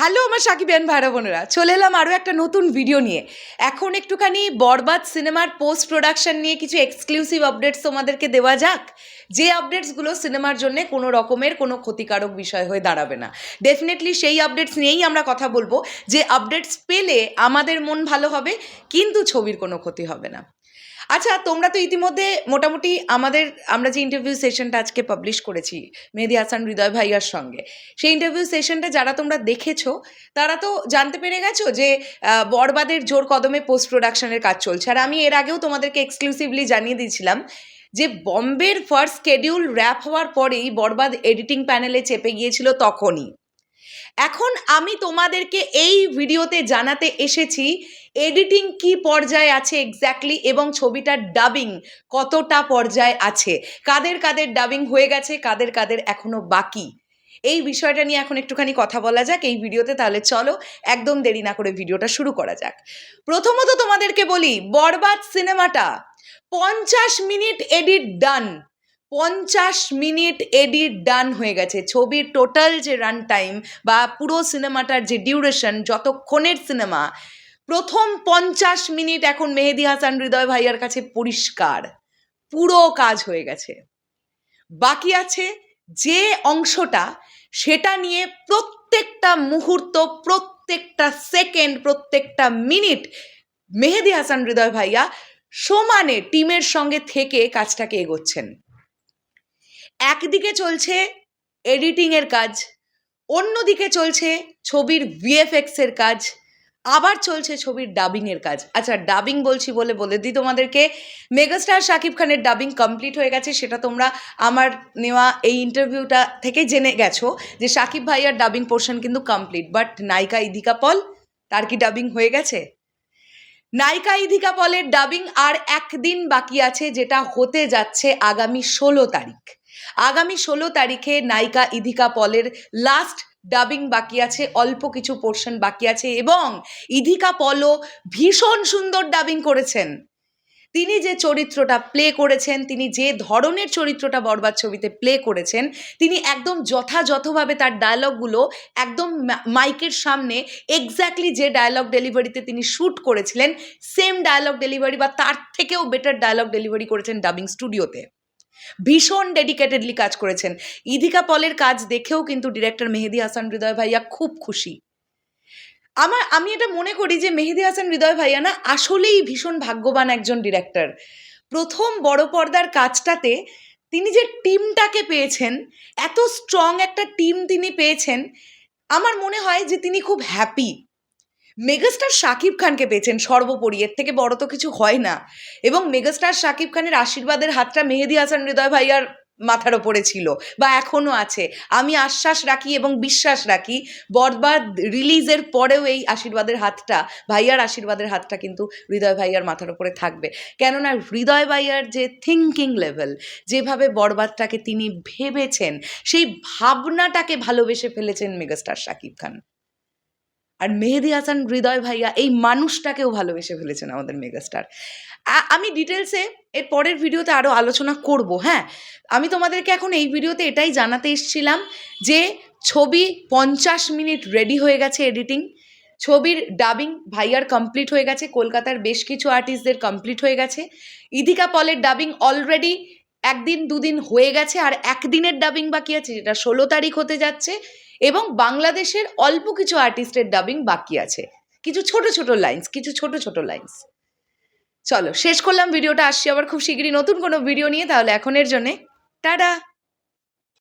Hello আমার সাকিবেন ভাইরা বোনেরা, চলে এলাম আরও একটা নতুন ভিডিও নিয়ে। এখন একটুখানি বরবাদ সিনেমার পোস্ট প্রোডাকশন নিয়ে কিছু এক্সক্লুসিভ আপডেটস তোমাদেরকে দেওয়া যাক। যে আপডেটসগুলো সিনেমার জন্য কোনো রকমের কোনো ক্ষতিকারক বিষয় হয়ে দাঁড়াবে না। ডেফিনেটলি সেই আপডেটস নিয়েই আমরা কথা বলব। যে আপডেটস পেলে আমাদের মন ভালো হবে, কিন্তু ছবির কোনো ক্ষতি হবে না। আচ্ছা তোমরা তো ইতিমধ্যে মোটামুটি আমাদের, আমরা যে ইন্টারভিউ সেশনটা আজকে পাবলিশ করেছি, মেহেদি হাসান, হৃদয় ভাইয়ার সঙ্গে, সেই ইন্টারভিউ সেশনটা যারা তোমরা দেখেছ, তারা তো জানতে পেরে গেছো যে বরবাদের জোর কদমে পোস্ট প্রোডাকশনের কাজ চলছে। আর আমি এর আগেও তোমাদেরকে এক্সক্লুসিভলি জানিয়ে দিয়েছিলাম যে, বম্বের ফার্স্ট স্কেডিউল র্যাপ হওয়ার পরেই বরবাদ এডিটিং প্যানেলে চেপে গিয়েছিল তখনই। এখন আমি তোমাদেরকে এই ভিডিওতে জানাতে এসেছি এডিটিং কি পর্যায়ে আছে এক্স্যাক্টলি এবং ছবিটার ডাবিং কতটা পর্যায়ে আছে? কাদের কাদের ডাবিং হয়ে গেছে, কাদের কাদের এখনও বাকি? এই বিষয়টা নিয়ে এখন একটুখানি কথা বলা যাক, এই ভিডিওতে তাহলে চলো একদম দেরি না করে ভিডিওটা শুরু করা যাক। প্রথমত তোমাদেরকে বলি, বরবাদ সিনেমাটা পঞ্চাশ মিনিট এডিট ডান পঞ্চাশ মিনিট এডিট ডান হয়ে গেছে। ছবির টোটাল যে রান টাইম বা পুরো সিনেমাটার যে ডিউরেশন যতক্ষণের সিনেমা প্রথম পঞ্চাশ মিনিট এখন মেহেদি হাসান হৃদয় ভাইয়ার কাছে পরিষ্কার। পুরো কাজ হয়ে গেছে। বাকি আছে যে অংশটা, সেটা নিয়ে প্রত্যেকটা মুহূর্ত, প্রত্যেকটা সেকেন্ড প্রত্যেকটা মিনিট মেহেদি হাসান হৃদয় ভাইয়া সমানে টিমের সঙ্গে থেকে কাজটাকে এগোচ্ছেন। একদিকে চলছে এডিটিংয়ের কাজ, অন্যদিকে চলছে ছবির ভিএফএক্স এর কাজ, আবার চলছে ছবির ডাবিংয়ের কাজ। আচ্ছা ডাবিং বলছি বলে বলে দিই তোমাদেরকে। মেগাস্টার শাকিব খানের ডাবিং কমপ্লিট হয়ে গেছে, সেটা তোমরা আমার নেওয়া এই ইন্টারভিউটা থেকে জেনে গেছো যে শাকিব ভাইয়ার ডাবিং পোর্শন কিন্তু কমপ্লিট বাট নায়িকা ইদিকা পল, তার কি ডাবিং হয়ে গেছে? নায়িকা ইদিকা পলের ডাবিং আর একদিন বাকি আছে, যেটা হতে যাচ্ছে আগামী ষোলো তারিখ। আগামী ষোলো তারিখে নায়িকা ইধিকা পলের লাস্ট ডাবিং বাকি আছে, অল্প কিছু পোর্শন বাকি আছে এবং ইধিকা পলও ভীষণ সুন্দর ডাবিং করেছেন। তিনি যে চরিত্রটা প্লে করেছেন, তিনি যে ধরনের চরিত্রটা বরবাদ ছবিতে প্লে করেছেন, তিনি একদম যথাযথভাবে তার ডায়লগগুলো একদম মাইকের সামনে এক্স্যাক্টলি যে ডায়লগ ডেলিভারিতে তিনি শ্যুট করেছিলেন সেম ডায়লগ ডেলিভারি বা তার থেকেও বেটার ডায়লগ ডেলিভারি করেছেন ডাবিং স্টুডিওতে ভীষণ ডেডিকেটেডলি কাজ করেছেন। ইদিকা পলের কাজ দেখেও কিন্তু ডিরেক্টর মেহেদি হাসান হৃদয় ভাইয়া খুব খুশি। আমার, আমি এটা মনে করি যে মেহেদি হাসান হৃদয় ভাইয়া না আসলেই ভীষণ ভাগ্যবান একজন ডিরেক্টর প্রথম বড় পর্দার কাজটাতে তিনি যে টিমটাকে পেয়েছেন, এত স্ট্রং একটা টিম তিনি পেয়েছেন, আমার মনে হয় যে তিনি খুব হ্যাপি মেগাস্টার শাকিব খানকে পেয়েছেন সর্বোপরি। এর থেকে বড় তো কিছু হয় না। এবং মেগাস্টার শাকিব খানের আশীর্বাদের হাতটা মেহেদি হাসান হৃদয় ভাইয়ার মাথার ওপরে ছিল বা এখনও আছে। আমি আশ্বাস রাখি এবং বিশ্বাস রাখি, বরবাদ রিলিজের পরেও এই আশীর্বাদের হাতটা, ভাইয়ার আশীর্বাদের হাতটা কিন্তু হৃদয় ভাইয়ার মাথার ওপরে থাকবে। কেননা হৃদয় ভাইয়ার যে থিঙ্কিং লেভেল যেভাবে বরবাদটাকে তিনি ভেবেছেন, সেই ভাবনাটাকে ভালোবেসে ফেলেছেন মেগাস্টার শাকিব খান। আর মেহেদি হাসান হৃদয় ভাইয়া, এই মানুষটাকেও ভালোবেসে ফেলেছেন আমাদের মেগাস্টার। আমি ডিটেলসে এর পরের ভিডিওতে আরও আলোচনা করব হ্যাঁ? আমি তোমাদেরকে এখন এই ভিডিওতে এটাই জানাতে এসেছিলাম যে ছবি পঞ্চাশ মিনিট রেডি হয়ে গেছে এডিটিং ছবির ডাবিং ভাইয়ার কমপ্লিট হয়ে গেছে, কলকাতার বেশ কিছু আর্টিস্টদের কমপ্লিট হয়ে গেছে, ইদিকা পলের ডাবিং অলরেডি একদিন দুদিন হয়ে গেছে, আর একদিনের ডাবিং বাকি আছে, যেটা ষোলো তারিখ হতে যাচ্ছে এবং বাংলাদেশের অল্প কিছু আর্টিস্টের ডাবিং বাকি আছে। কিছু ছোট ছোট লাইন্স কিছু ছোট ছোট লাইন্স চলো, শেষ করলাম, ভিডিওটা। আসছি আবার খুব শীঘ্রই নতুন কোনো ভিডিও নিয়ে, তাহলে এখনের জন্যে, টাটা!